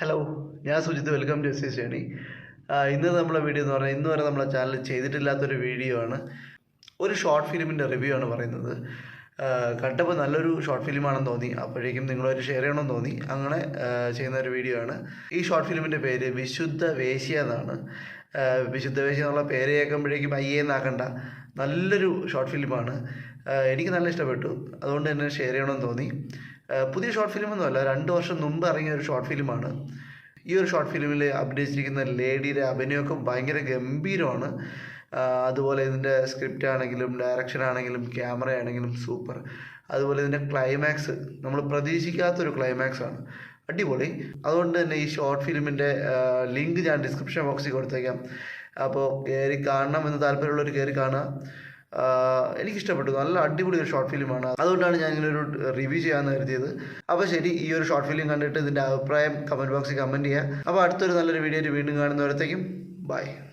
Hello ഞാൻ Sujith. Welcome to S journey ഇന്ന് നമ്മളെ വീഡിയോ എന്ന് പറഞ്ഞാൽ ഇന്ന് വരെ നമ്മളെ ചാനൽ ചെയ്തിട്ടില്ലാത്തൊരു വീഡിയോ ആണ്. ഒരു ഷോർട്ട് ഫിലിമിന്റെ റിവ്യൂ ആണ് പറയുന്നത്. കണ്ടപ്പോൾ നല്ലൊരു ഷോർട്ട് ഫിലിമാണെന്ന് തോന്നി. അപ്പോഴേക്കും നിങ്ങളൊരു ഷെയർ ചെയ്യണമെന്ന് തോന്നി. അങ്ങനെ ചെയ്യുന്ന ഒരു വീഡിയോ ആണ്. ഈ ഷോർട്ട് ഫിലിമിന്റെ പേര് വിശുദ്ധ വേശ്യ എന്നാണ്. വിശുദ്ധ വേശ്യ എന്നുള്ള പേര് കേൾക്കുമ്പോഴേക്കും അയ്യേന്നാക്കണ്ട നല്ലൊരു ഷോർട്ട് ഫിലിമാണ് എനിക്ക് നല്ല ഇഷ്ടപ്പെട്ടു. അതുകൊണ്ട് തന്നെ ഷെയർ ചെയ്യണമെന്ന് തോന്നി. പുതിയ ഷോർട്ട് ഫിലിമൊന്നുമല്ല രണ്ട് വർഷം മുമ്പ് ഇറങ്ങിയ ഒരു ഷോർട്ട് ഫിലിമാണ് ഈ ഒരു ഷോർട്ട് ഫിലിമിൽ അഭിനയിച്ചിരിക്കുന്ന ലേഡിയുടെ അഭിനയമൊക്കെ ഭയങ്കര ഗംഭീരമാണ്. അതുപോലെ ഇതിന്റെ സ്ക്രിപ്റ്റ് ആണെങ്കിലും ഡയറക്ഷൻ ആണെങ്കിലും ക്യാമറ ആണെങ്കിലും സൂപ്പർ അതുപോലെ ഇതിന്റെ ക്ലൈമാക്സ് നമ്മൾ പ്രതീക്ഷിക്കാത്തൊരു ക്ലൈമാക്സ് ആണ്. അടിപൊളി. അതുകൊണ്ട് തന്നെ ഈ ഷോർട്ട് ഫിലിമിന്റെ ലിങ്ക് ഞാൻ ഡിസ്ക്രിപ്ഷൻ ബോക്സിൽ കൊടുത്തേക്കാം. അപ്പോൾ കയറി കാണണം എന്ന് താല്പര്യമുള്ളവർ കയറി കാണുക. എനിക്കിഷ്ടപ്പെട്ടു. നല്ല അടിപൊളി ഒരു ഷോർട്ട് ഫിലിമാണ് അതുകൊണ്ടാണ് ഞാൻ ഇങ്ങനെ ഒരു റിവ്യൂ ചെയ്യാമെന്ന് കരുതിയത്. അപ്പോൾ ശരി ഈ ഒരു ഷോർട്ട് ഫിലിം കണ്ടിട്ട് ഇതിന്റെ അഭിപ്രായം കമന്റ് ബോക്സിൽ കമന്റ് ചെയ്യുക. അപ്പോൾ അടുത്തൊരു നല്ലൊരു വീഡിയോ വീണ്ടും കാണുന്നവരത്തേക്കും ബൈ